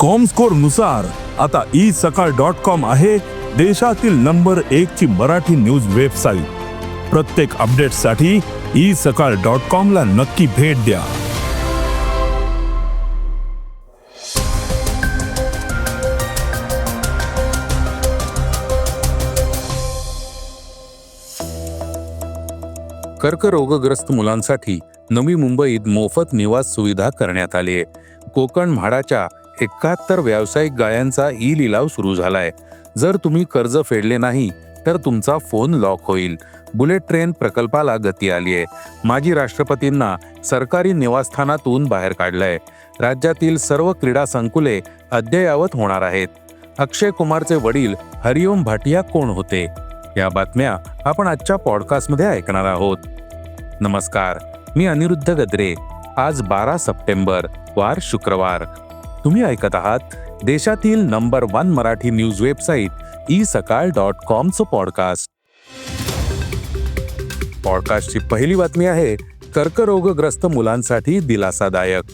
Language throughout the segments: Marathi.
कॉमस्कोरनुसार आता ई सकाळ डॉट कॉम आहे देशातील नंबर एक ची मराठी न्यूज वेबसाईट प्रत्येक अपडेटसाठी ई सकाळ डॉट कॉम ला नक्की भेट द्या. कर्करोगग्रस्त मुलांसाठी नवी मुंबईत मोफत निवास सुविधा करण्यात आली आहे. कोकण म्हाडाच्या एकाहत्तर व्यावसायिक गायांचा ई लिलाव सुरू झालाय. जर तुम्ही कर्ज फेडले नाही तर तुमचा फोन लॉक होईल. बुलेट ट्रेन प्रकल्पाला गती आली आहे. माजी राष्ट्रपतींना सरकारी निवासस्थानातून बाहेर काढलंय. राज्यातील सर्व क्रीडा संकुले अद्ययावत होणार आहेत. अक्षय कुमारचे वडील हरिओम भाटिया कोण होते? या बातम्या आपण आजच्या पॉडकास्टमध्ये ऐकणार आहोत. नमस्कार मी अनिरुद्ध गद्रे. आज बारा सप्टेंबर वार शुक्रवार. तुम्ही ऐकत आहात देशातील number one Marathi news website e Sakal dot कॉमचं podcast पॉडकास्टची पहिली बातमी आहे कर्करोगग्रस्त मुलांसाठी दिलासादायक.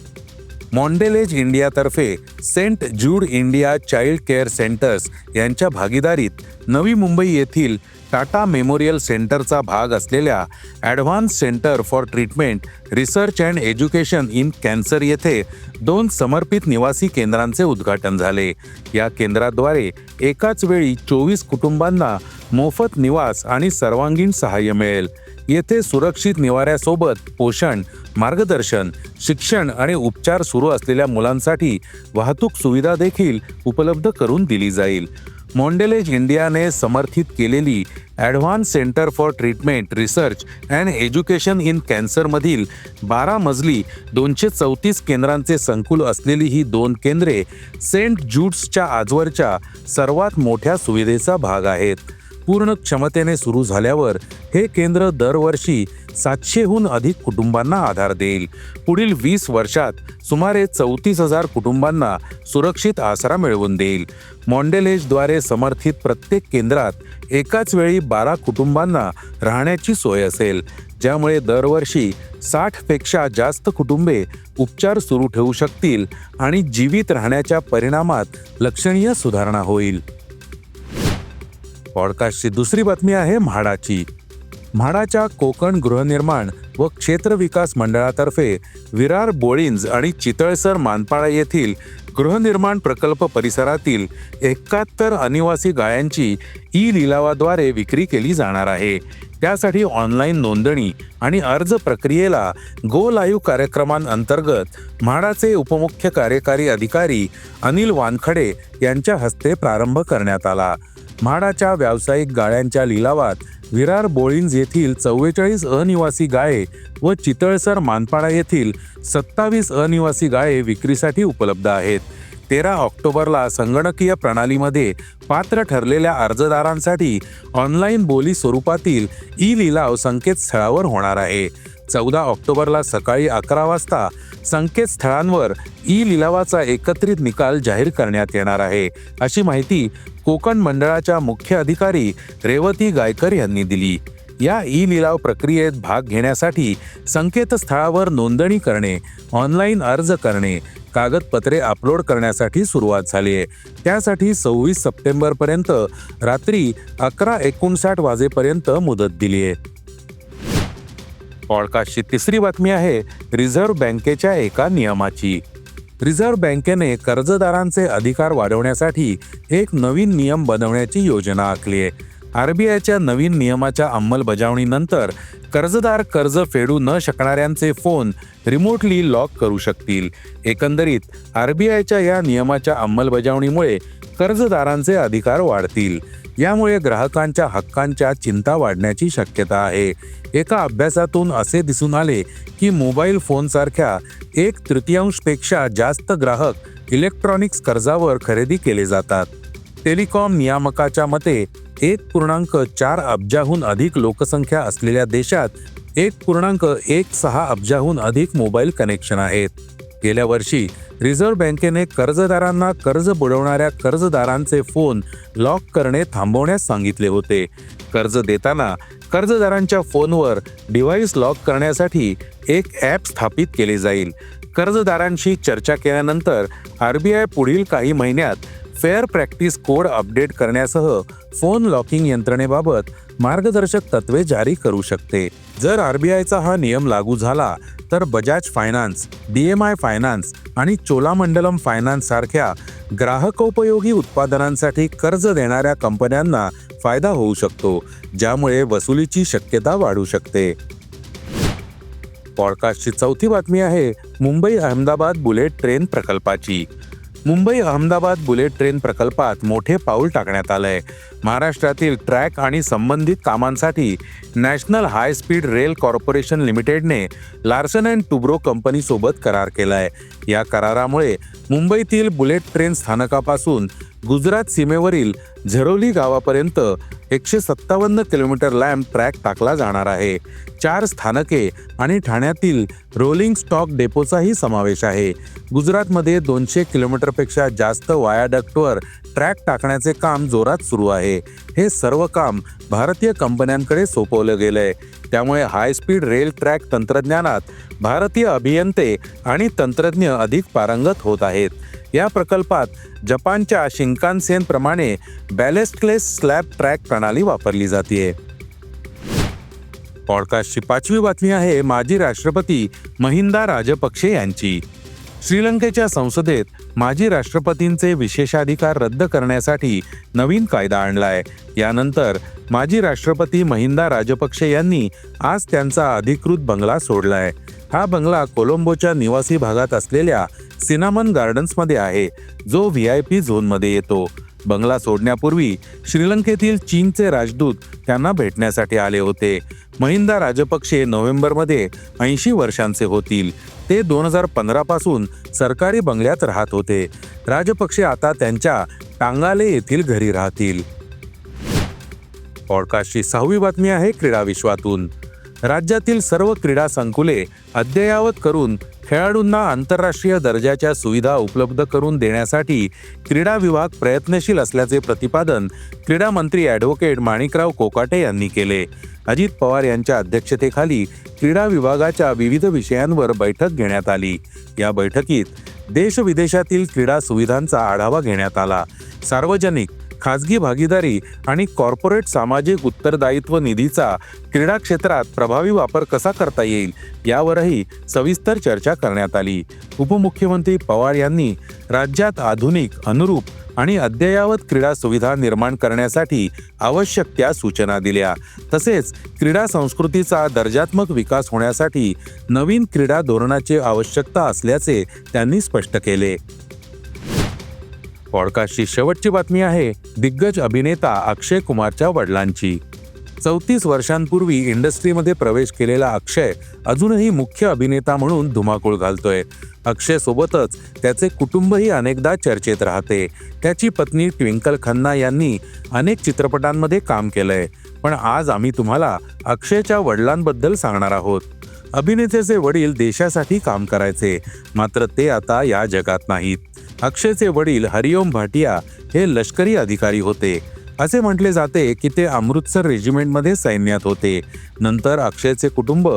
Mondelez इंडियातर्फे Saint Jude India child care centres यांच्या भागीदारीत नवी मुंबई येथील टाटा मेमोरियल सेंटरचा भाग असलेल्या advance centre for treatment research and education in cancer येथे दोन समर्पित निवासी केंद्रांचे उद्घाटन झाले. या केंद्राद्वारे एकाच वेळी चोवीस कुटुंबांना मोफत निवास आणि सर्वांगीण सहाय्य मिळेल. येथे सुरक्षित निवाऱ्यासोबत पोषण मार्गदर्शन शिक्षण आणि उपचार सुरू असलेल्या मुलांसाठी वाहतूक सुविधा देखील उपलब्ध करून दिली जाईल. मॉन्डेलेज इंडियाने समर्थित केलेली advance centre for treatment research and education in कॅन्सरमधील बारा मजली दोनशे चौतीस केंद्रांचे संकुल असलेली ही दोन केंद्रे सेंट ज्यूड्सच्या आजवरच्या सर्वात मोठ्या सुविधेचा भाग आहेत. पूर्ण क्षमतेने सुरू झाल्यावर हे केंद्र दरवर्षी सातशेहून अधिक कुटुंबांना आधार देईल. पुढील वीस वर्षात सुमारे चौतीस हजार कुटुंबांना सुरक्षित आसरा मिळवून देईल. मॉन्डेलेजद्वारे समर्थित प्रत्येक केंद्रात एकाच वेळी बारा कुटुंबांना राहण्याची सोय असेल ज्यामुळे दरवर्षी साठपेक्षा जास्त कुटुंबे उपचार सुरू ठेवू शकतील आणि जीवित राहण्याच्या परिणामात लक्षणीय सुधारणा होईल. पॉडकास्टची दुसरी बातमी आहे म्हाडाची. म्हाडाच्या कोकण गृहनिर्माण व क्षेत्र विकास मंडळातर्फे विरार बोळिंज आणि चितळसर मानपाडा येथील गृहनिर्माण प्रकल्प परिसरातील एकाहत्तर अनिवासी गायांची ई लिलावाद्वारे विक्री केली जाणार आहे. त्यासाठी ऑनलाईन नोंदणी आणि अर्ज प्रक्रियेला गो लाईव्ह कार्यक्रमांतर्गत म्हाडाचे उपमुख्य कार्यकारी अधिकारी अनिल वानखडे यांच्या हस्ते प्रारंभ करण्यात आला. म्हाडाच्या व्यावसायिक गाळ्यांच्या लिलावात विरार बोळिंज येथील चव्वेचाळीस अनिवासी गाये व चितळसर मानपाडा येथील सत्तावीस अनिवासी गाये विक्रीसाठी उपलब्ध आहेत. तेरा ऑक्टोबरला संगणकीय प्रणालीमध्ये पात्र ठरलेल्या अर्जदारांसाठी ऑनलाईन बोली स्वरूपातील ई लिलाव संकेतस्थळावर होणार आहे. चौदा ऑक्टोबरला सकाळी अकरा वाजता संकेतस्थळांवर ई लिलावाचा एकत्रित निकाल जाहीर करण्यात येणार आहे. अशी माहिती कोकण मंडळाच्या मुख्य अधिकारी रेवती गायकर यांनी दिली. या ई लिलाव प्रक्रियेत भाग घेण्यासाठी संकेतस्थळावर नोंदणी करणे ऑनलाईन अर्ज करणे कागदपत्रे अपलोड करण्यासाठी सुरुवात झाली आहे. त्यासाठी सव्वीस सप्टेंबरपर्यंत रात्री अकरा एकोणसाठ वाजेपर्यंत मुदत दिली आहे. पॉडकास्टची तिसरी बातमी आहे रिझर्व्ह बँकेच्या एका नियमाची. रिझर्व्ह बँकेने कर्जदारांचे अधिकार वाढवण्यासाठी एक नवीन नियम बनवण्याची योजना आखली आहे. आरबीआयच्या नवीन नियमाच्या अंमलबजावणीनंतर कर्जदार कर्ज फेडू न शकणाऱ्यांचे फोन रिमोटली लॉक करू शकतील. एकंदरीत आरबीआयच्या या नियमाच्या अंमलबजावणीमुळे कर्जदारांचे अधिकार वाढतील. यामुळे ग्राहकांच्या हक्कांच्या चिंता वाढण्याची शक्यता आहे. एका अभ्यासातून असे दिसून आले की मोबाईल फोनसारख्या एक तृतीयांशपेक्षा जास्त ग्राहक इलेक्ट्रॉनिक्स कर्जावर खरेदी केले जातात. टेलिकॉम नियामकाच्या मते एक पूर्णांक चार अब्जाहून अधिक लोकसंख्या असलेल्या देशात एक पूर्णांक एक सहा अब्जाहून अधिक मोबाईल कनेक्शन आहेत. गेल्या वर्षी रिझर्व्ह बँकेने कर्जदारांना कर्ज बुडवणाऱ्या कर्जदारांचे फोन लॉक करणे थांबवण्यास सांगितले होते. कर्ज देताना कर्जदारांच्या फोनवर डिव्हाइस लॉक करण्यासाठी एक ॲप स्थापित केले जाईल. कर्जदारांशी चर्चा केल्यानंतर आर बी आय पुढील काही महिन्यात फेअर प्रॅक्टिस कोड अपडेट करण्यासह फोन लॉकिंग यंत्रणेबाबत मार्गदर्शक तत्वे जारी करू शकते. जर आर बी आयचा हा नियम लागू झाला तर Bajaj finance D M I finance आणि चोलामंडलम फायनान्स सारख्या ग्राहकोपयोगी उत्पादनांसाठी कर्ज देणाऱ्या कंपन्यांना फायदा होऊ शकतो ज्यामुळे वसुलीची शक्यता वाढू शकते. पॉडकास्टची चौथी बातमी आहे मुंबई अहमदाबाद बुलेट ट्रेन प्रकल्पाची. मुंबई अहमदाबाद बुलेट ट्रेन प्रकल्पात मोठे पाऊल टाकण्यात आलंय. महाराष्ट्रातील ट्रॅक आणि संबंधित कामांसाठी national high speed rail corporation लिमिटेडने Larsen and Toubro कंपनीसोबत करार केलाय. या करारामुळे मुंबईतील बुलेट ट्रेन स्थानकापासून गुजरात सीमेवरील झरोली गावापर्यंत एकशे सत्तावन्न किलोमीटर लॅम्प ट्रॅक टाकला जाणार आहे. चार स्थानके आणि ठाण्यातील रोलिंग स्टॉक डेपोचाही समावेश आहे. गुजरातमध्ये दोनशे किलोमीटरपेक्षा जास्त वायाडक्टवर ट्रॅक टाकण्याचे काम जोरात सुरू आहे. हे सर्व काम भारतीय कंपन्यांकडे सोपवलं गेलंय. त्यामुळे हाय स्पीड रेल ट्रॅक तंत्रज्ञानात भारतीय अभियंते आणि तंत्रज्ञ अधिक पारंगत होत आहेत. या प्रकल्पात जपानच्या शिंकानसेन प्रमाणे बॅलेस्टलेस स्लॅब ट्रॅक प्रणाली वापरली जाते पॉडकास्टची पाचवी बातमी आहे माजी राष्ट्रपती महिंदा राजपक्षे यांची. श्रीलंकेच्या संसदेत माजी राष्ट्रपतींचे विशेषाधिकार रद्द करण्यासाठी नवीन कायदा आणलाय. यानंतर माजी राष्ट्रपती महिंदा राजपक्षे यांनी आज त्यांचा अधिकृत बंगला सोडलाय. हा बंगला कोलंबोच्या निवासी भागात असलेल्या सिनामन गार्डन्समध्ये आहे जो व्ही आय पी झोनमध्ये येतो. बंगला सोडण्यापूर्वी श्रीलंकेतील चीनचे राजदूत त्यांना भेटण्यासाठी आले होते. महिंदा राजपक्षे नोव्हेंबरमध्ये ऐंशी वर्षांचे होतील. ते दोन हजार पंधरा पासून सरकारी बंगल्यात राहत होते. राजपक्षे आता त्यांच्या टांगाले येथील घरी राहतील. पॉडकास्टची सहावी बातमी आहे क्रीडा विश्वातून. राज्यातील सर्व क्रीडा संकुले अद्ययावत करून खेळाडूंना आंतरराष्ट्रीय दर्जाच्या सुविधा उपलब्ध करून देण्यासाठी क्रीडा विभाग प्रयत्नशील असल्याचे प्रतिपादन क्रीडा मंत्री ॲडव्होकेट माणिकराव कोकाटे यांनी केले. अजित पवार यांच्या अध्यक्षतेखाली क्रीडा विभागाच्या विविध विषयांवर बैठक घेण्यात आली. या बैठकीत देश विदेशातील क्रीडा सुविधांचा आढावा घेण्यात आला. सार्वजनिक खाजगी भागीदारी आणि कॉर्पोरेट सामाजिक उत्तरदायित्व निधीचा क्रीडा क्षेत्रात प्रभावी वापर कसा करता येईल यावरही सविस्तर चर्चा करण्यात आली. उपमुख्यमंत्री पवार यांनी राज्यात आधुनिक अनुरूप आणि अद्ययावत क्रीडा सुविधा निर्माण करण्यासाठी आवश्यक त्या सूचना दिल्या. तसेच क्रीडा संस्कृतीचा दर्जात्मक विकास होण्यासाठी नवीन क्रीडा धोरणाची आवश्यकता असल्याचे त्यांनी स्पष्ट केले. पॉडकास्टची शेवटची बातमी आहे दिग्गज अभिनेता अक्षय कुमारच्या वडिलांची. चौतीस वर्षांपूर्वी इंडस्ट्रीमध्ये प्रवेश केलेला अक्षय अजूनही मुख्य अभिनेता म्हणून धुमाकूळ घालतोय. अक्षय सोबतच त्याचे कुटुंबही अनेकदा चर्चेत राहते. त्याची पत्नी ट्विंकल खन्ना यांनी अनेक चित्रपटांमध्ये काम केलंय. पण आज आम्ही तुम्हाला अक्षयच्या वडिलांबद्दल सांगणार आहोत. अभिनेत्याचे वडील देशासाठी काम करायचे. मात्र ते आता या जगात नाहीत. अक्षयचे वडील हरिओम भाटिया हे लष्करी अधिकारी होते. असे म्हटले जाते की ते अमृतसर रेजिमेंटमध्ये सैन्यात होते. नंतर अक्षयचे कुटुंब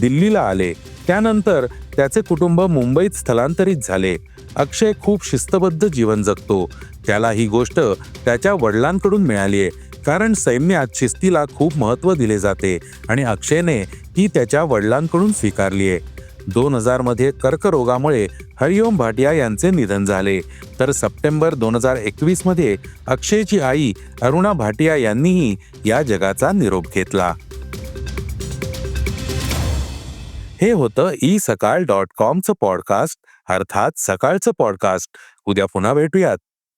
दिल्लीला आले. त्यानंतर त्याचे कुटुंब मुंबईत स्थलांतरित झाले. अक्षय खूप शिस्तबद्ध जीवन जगतो. त्याला ही गोष्ट त्याच्या वडिलांकडून मिळाली आहे कारण सैन्यात शिस्तीला खूप महत्त्व दिले जाते आणि अक्षयने ती त्याच्या वडिलांकडून स्वीकारली आहे. दोन हजारमध्ये कर्करोगामुळे हरिओम भाटिया यांचे निधन झाले. तर सप्टेंबर दोन हजार एकवीसमध्ये अक्षयची आई अरुणा भाटिया यांनीही या जगाचा निरोप घेतला. हे होतं ई सकाळ डॉट कॉमचं पॉडकास्ट अर्थात सकाळचं पॉडकास्ट. उद्या पुन्हा भेटूयात.